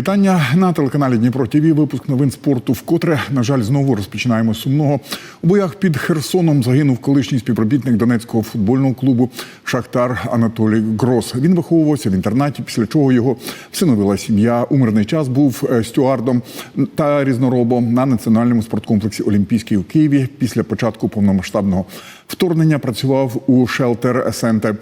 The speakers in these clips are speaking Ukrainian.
вітання на телеканалі Дніпро ТВ. Випуск новин спорту. Вкотре, на жаль, знову розпочинаємо сумного. У боях під Херсоном загинув колишній співробітник Донецького футбольного клубу Шахтар Анатолій Грос. Він виховувався в інтернаті, після чого його всиновила сім'я. У мирний час був е, стюардом та різноробом на національному спорткомплексі Олімпійський у Києві. Після початку повномасштабного вторгнення працював у шелтер центр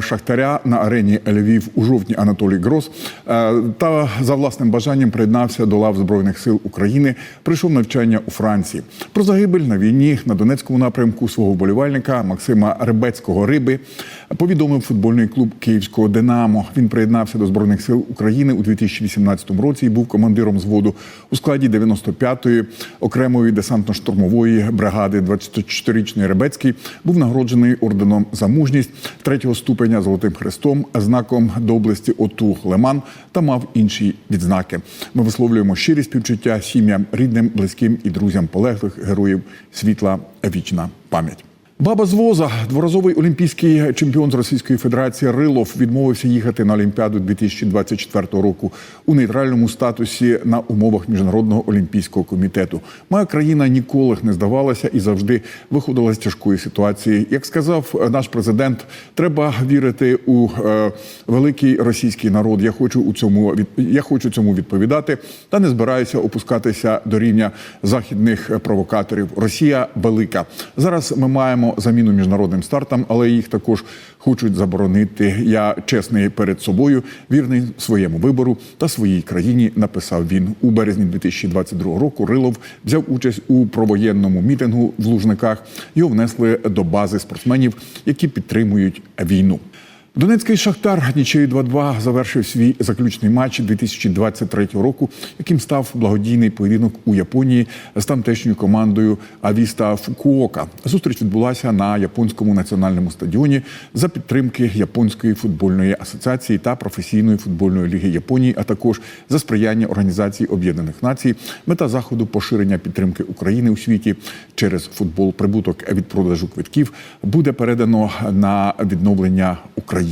Шахтаря на арені Львів у жовтні Анатолій Грос. Е, Та за власним бажанням приєднався до лав Збройних сил України. Прийшов навчання у Франції. Про загибель на війні на Донецькому напрямку свого вболівальника Максима Ребецького Риби повідомив футбольний клуб Київського Динамо. Він приєднався до збройних сил України у 2018 році і був командиром зводу у складі 95-ї окремої десантно-штурмової бригади. 24-річний Ребецький був нагороджений орденом за мужність третього ступеня Золотим Хрестом, знаком доблесті ОТУ Леман та мав інші відзнаки. Ми висловлюємо щирі співчуття сім'ям, рідним, близьким і друзям полеглих героїв світла вічна пам'ять. Баба з воза, дворазовий олімпійський чемпіон з Російської Федерації Рилов відмовився їхати на Олімпіаду 2024 року у нейтральному статусі на умовах міжнародного олімпійського комітету. Моя країна ніколи не здавалася і завжди виходила з тяжкої ситуації. Як сказав наш президент, треба вірити у е, великий російський народ. Я хочу у цьому від я хочу цьому відповідати, та не збираюся опускатися до рівня західних провокаторів. Росія велика. Зараз ми маємо заміну міжнародним стартам, але їх також хочуть заборонити. Я чесний перед собою, вірний своєму вибору та своїй країні. Написав він у березні 2022 року. Рилов взяв участь у провоєнному мітингу в Лужниках. Його внесли до бази спортсменів, які підтримують війну. Донецький шахтар нічиєю 2-2 завершив свій заключний матч 2023 року, яким став благодійний поєдинок у Японії з тамтешньою командою Авіста Фукуока. Зустріч відбулася на японському національному стадіоні за підтримки японської футбольної асоціації та професійної футбольної ліги Японії, а також за сприяння організації Об'єднаних Націй. Мета заходу поширення підтримки України у світі через футбол. Прибуток від продажу квитків буде передано на відновлення України.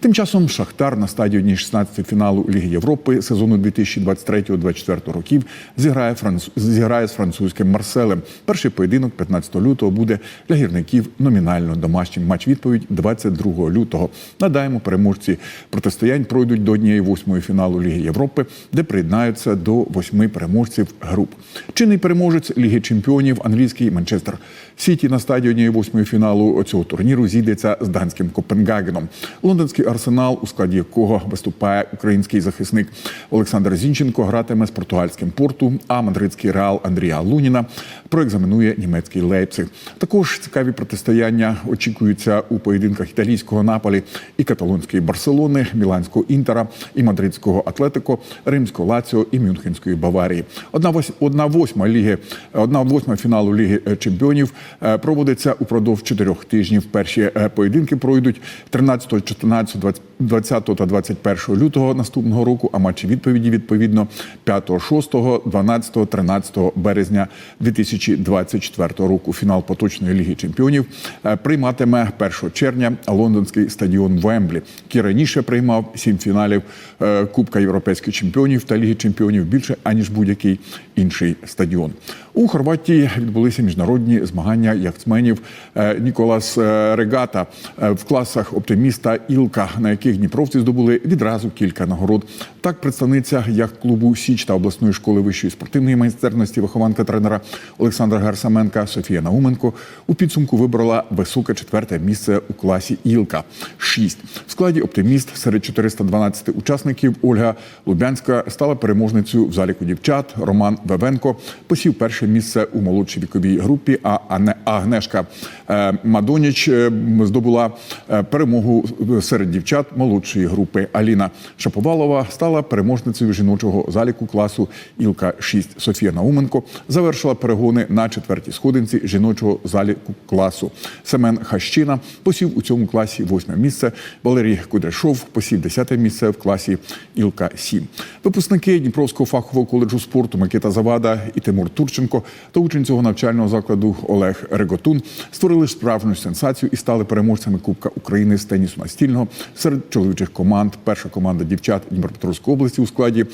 Тим часом Шахтар на стадіоні 16 фіналу Ліги Європи сезону 2023-2024 років зіграє франц... зіграє з французьким Марселем. Перший поєдинок 15 лютого буде для гірників номінально домашнім. Матч відповідь 22 лютого. Надаємо переможці протистоянь пройдуть до однієї восьмої фіналу Ліги Європи, де приєднаються до восьми переможців груп. Чинний переможець Ліги Чемпіонів англійський Манчестер Сіті на стадіоні восьмої фіналу цього турніру зійдеться з данським Копенгагеном. Лондонський арсенал, у складі якого виступає український захисник Олександр Зінченко, гратиме з португальським порту. А мадридський реал Андрія Луніна проекзаменує німецький Лейпциг. Також цікаві протистояння очікуються у поєдинках італійського наполі і каталонської Барселони, Міланського інтера і мадридського Атлетико, Римського Лаціо і Мюнхенської Баварії. Одна вось одна восьма ліги, одна восьма фіналу Ліги Чемпіонів е, проводиться упродовж чотирьох тижнів. Перші е, поєдинки пройдуть 13, 14, 20 та 21 лютого наступного року. А матчі відповіді відповідно 5, 6, 12, 13 березня 2024 року. Фінал поточної ліги чемпіонів е, прийматиме 1 червня лондонський стадіон Вемблі, який раніше приймав сім фіналів е, Кубка європейських чемпіонів та Ліги чемпіонів більше аніж будь-який інший стадіон. У Хорватії відбулися міжнародні змагання яхтсменів Е, Ніколас Регата в класах оптиміста Ілка, на яких дніпровці здобули відразу кілька нагород. Так, представниця яхт-клубу Січ та обласної школи вищої спортивної майстерності, вихованка тренера Олександра Гарсаменка Софія Науменко у підсумку вибрала високе четверте місце у класі Ілка 6. В складі оптиміст серед 412 учасників Ольга Лубянська стала переможницею в заліку дівчат. Роман Вевенко посів перше місце у молодшій віковій групі. А Агнешка е, Мадоніч е, здобула е, перемогу серед дівчат молодшої групи. Аліна Шаповалова стала переможницею жіночого заліку класу Ілка 6 Софія Науменко завершила перегони на четвертій сходинці жіночого заліку класу. Семен Хащина посів у цьому класі восьме місце. Валерій Кудряшов посів десяте місце в класі Ілка 7 Випускники Дніпровського фахового коледжу спорту Микита Завада і Тимур Турченко та учень цього навчального закладу Олег Реготун створили справжню сенсацію і стали переможцями Кубка України з тенісу настільного серед чоловічих команд. Перша команда дівчат Дніпропетровської області у складі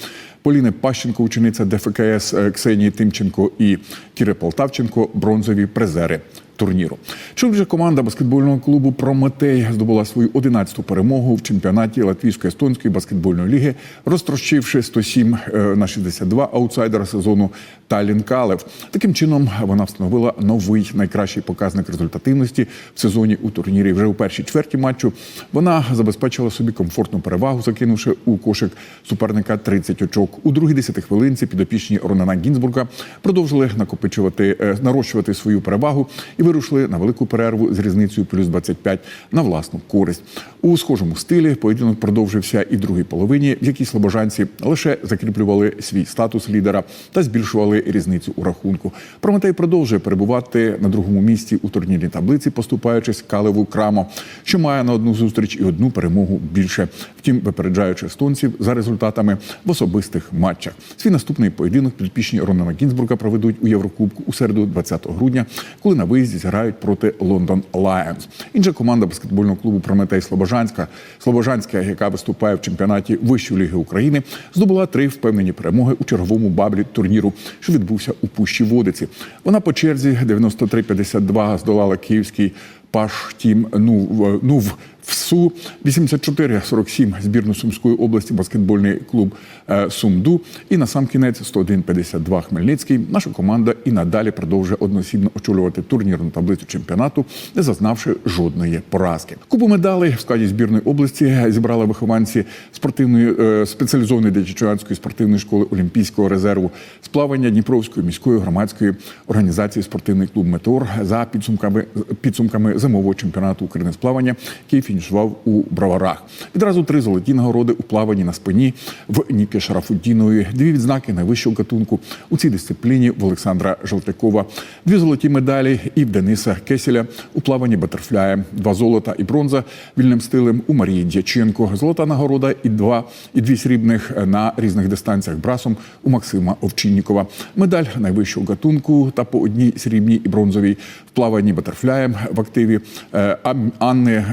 Поліни Пащенко, учениця ДФКС е, Ксенії Тимченко і Кіри Полтавченко бронзові призери турніру. Чоловіча команда баскетбольного клубу Прометей здобула свою 11-ту перемогу в чемпіонаті Латвійсько-естонської баскетбольної ліги, розтрощивши 107 е, на 62 аутсайдера сезону Талін Калев. Таким чином вона встановила новий найкращий показник результативності в сезоні у турнірі. Вже у першій чверті матчу вона забезпечила собі комфортну перевагу, закинувши у кошик суперника 30 очок. У другій десятихвилинці підопічні Ронана Гінзбурга продовжили накопичувати е, нарощувати свою перевагу і вирушили на велику перерву з різницею плюс 25 на власну користь. У схожому стилі поєдинок продовжився і другій половині, в якій слобожанці лише закріплювали свій статус лідера та збільшували різницю у рахунку. Прометей продовжує перебувати на другому місці у турнірній таблиці, поступаючись Калеву Крамо, що має на одну зустріч і одну перемогу більше. Втім, випереджаючи естонців за результатами в особистих матчах. Свій наступний поєдинок підпічні Ронана Гінзбурга проведуть у Єврокубку у середу, 20 грудня, коли на виїзді зіграють проти Лондон Лайонс. Інша команда баскетбольного клубу Прометей Слобожанська, Слобожанська, яка виступає в чемпіонаті Вищої ліги України, здобула три впевнені перемоги у черговому баблі турніру, що відбувся у Пущі Водиці. Вона по черзі 93-52 здолала київський Паш Тім Нув, Нув ВСУ 84-47 збірну Сумської області баскетбольний клуб е, Сумду. І на сам кінець 101-52 Хмельницький. Наша команда і надалі продовжує одноосібно очолювати турнірну таблицю чемпіонату, не зазнавши жодної поразки. Купу медалей в складі збірної області зібрали вихованці спортивної е, спеціалізованої дитячо спортивної школи Олімпійського резерву з плавання Дніпровської міської громадської організації спортивний клуб Метеор за підсумками підсумками зимового чемпіонату України з плавання, який фінішував у Броварах. Відразу три золоті нагороди у плаванні на спині в Ніки Шарафуддінової, дві відзнаки найвищого гатунку у цій дисципліні в Олександра Желтякова, дві золоті медалі і в Дениса Кеселя у плаванні батерфляє, два золота і бронза вільним стилем у Марії Дяченко, золота нагорода і два і дві срібних на різних дистанціях брасом у Максима Овчиннікова. Медаль найвищого гатунку та по одній срібній і бронзовій в плаванні батерфляєм в активі е, Анни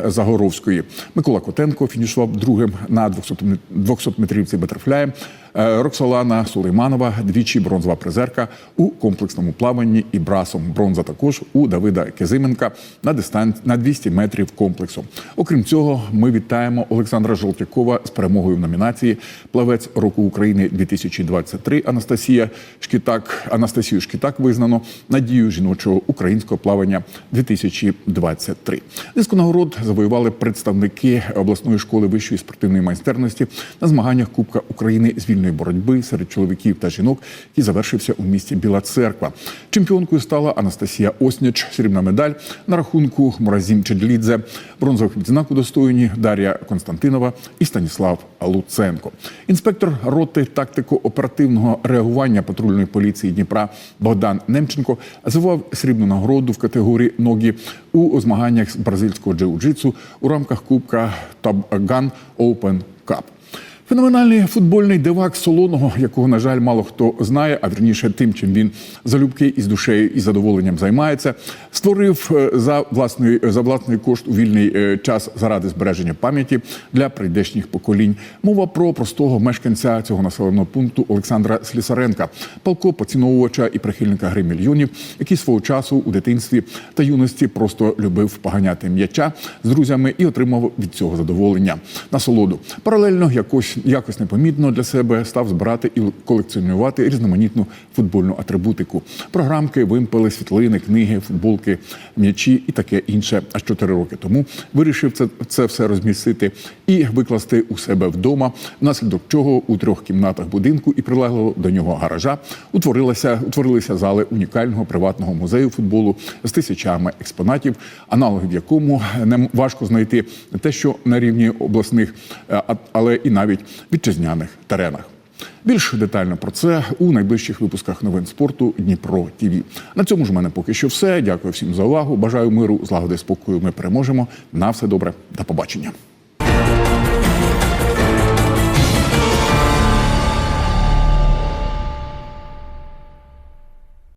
Загоровської. Микола Котенко фінішував другим на 200 метрівці батерфляєм. Е, Роксолана Сулейманова, двічі бронзова призерка у комплексному плаванні і брасом. Бронза також у Давида Кезименка на дистанції на 200 метрів комплексу. Окрім цього, ми вітаємо Олександра Жолтякова з перемогою в номінації Плавець року України 2023 Анастасія Шкітак. Анастасію Шкітак визнано надію жіночого українського плавання 2023. Низку нагород завоювали представники обласної школи вищої спортивної майстерності на змаганнях Кубка України з вільної боротьби серед чоловіків та жінок, який завершився у місті Біла Церква. Чемпіонкою стала Анастасія Осняч, срібна медаль на рахунку Муразім Чедлідзе, бронзових відзнак удостоєні Дар'я Константинова і Станіслав Луценко. Інспектор роти тактико-оперативного реагування патрульної поліції Дніпра Богдан Немченко завував срібну нагороду в категорії ногі у змаганнях з бразильського джиу-джитсу у рамках Кубка Тобган Open Cup. Феноменальний футбольний дивак солоного, якого, на жаль, мало хто знає, а вірніше тим, чим він залюбки із душею і задоволенням займається, створив е, за власний за власний кошт у вільний е, час заради збереження пам'яті для прийдешніх поколінь. Мова про простого мешканця цього населеного пункту Олександра Слісаренка, полко поціновувача і прихильника гри мільйонів, який свого часу у дитинстві та юності просто любив поганяти м'яча з друзями і отримав від цього задоволення насолоду. Паралельно якось якось непомітно для себе став збирати і колекціонувати різноманітну футбольну атрибутику. Програмки, вимпели, світлини, книги, футболки, м'ячі і таке інше. Аж чотири роки тому вирішив це, це все розмістити і викласти у себе вдома, внаслідок чого у трьох кімнатах будинку і прилеглого до нього гаража утворилися утворилися зали унікального приватного музею футболу з тисячами експонатів, аналогів якому не важко знайти те, що на рівні обласних, е, але і навіть вітчизняних теренах. Більш детально про це у найближчих випусках новин спорту Дніпро Тіві. На цьому ж у мене поки що все. Дякую всім за увагу. Бажаю миру, злагоди, спокою. Ми переможемо. На все добре, до побачення.